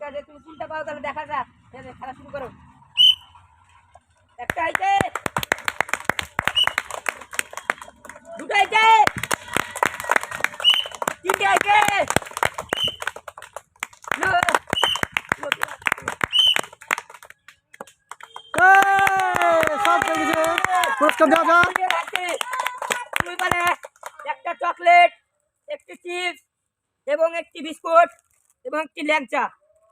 ঠিক আছে তুমি কোনটা পাও তাহলে দেখা যাক। খেলা শুরু করো। একটা আইছে দুটো আইছে তিনটে গেছে। পুরস্কার দেওয়া। দুই মানে একটা চকলেট একটি চিপস এবং একটি বিস্কুট এবং একটি ল্যাংচা।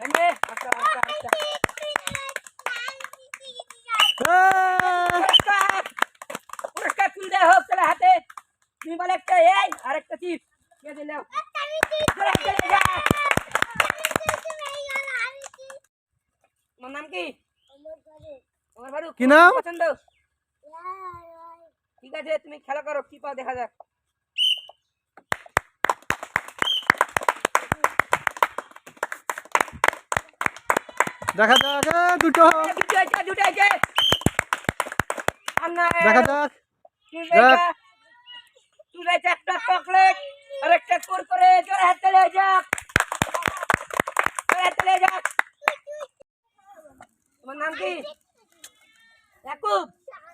এনে, আচ্ছা, আচ্ছা, আচ্ছা। এই, পুরস্কার পুরস্কার তুলে দেওয়া হোক চলে হাতে তুমি বলে একটা এই আর একটা চিপ কে দিলে চলে চলে যা তোমার নাম কি তোমার বাড়ি কি নাম? পছন্দ ঠিক আছে তুমি খেলা করো কি পাও দেখা যাক দেখা যাক দুটো। দেখা যাক। চকলেট আর একটা যাক তোমার নাম কি ইয়াকুব,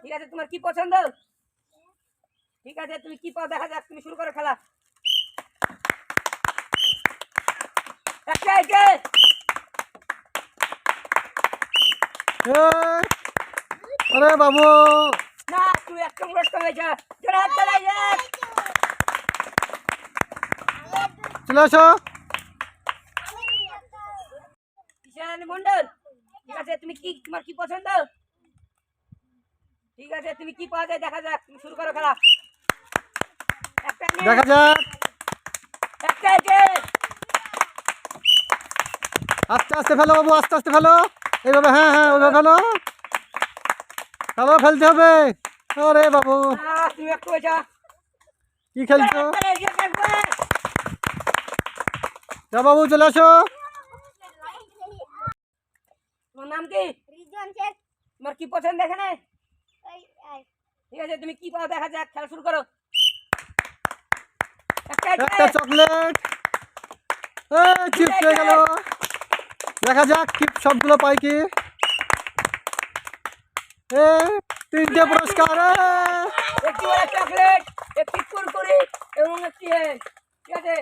ঠিক আছে, তোমার কি পছন্দ? ঠিক আছে, তুমি কি পাও, দেখা যাক, তুমি শুরু করো খেলা আছে এ, আরে বাবু। না তুই হয়েছে হাত চলে চলে আসো। কিষান মন্ডল ঠিক আছে তুমি কি তোমার কি পছন্দ? ঠিক আছে তুমি কি পাওয়া যায় দেখা যাক তুমি শুরু করো খেলা। একটা দেখা যাক। একটা আস্তে আস্তে ফেলো বাবু আস্তে আস্তে ফেলো। এইভাবে হ্যাঁ হ্যাঁ ওইভাবে ফেলো তারপর ফেলতে হবে আরে বাবু না তুমি একটু হয়েছে কি খেলছো যা বাবু চলে আসো তোমার নাম কি রিজন শেখ তোমার কি পছন্দ এখানে এই এই ঠিক আছে তুমি কি পাও দেখা যাক খেলা শুরু করো একটা আছে। একটা চকলেট চিপস হয়ে গেল দেখা যাক কি সবগুলো পাই কি। তিনটে পুরস্কার একটি একটি এবং একটি ঠিক আছে।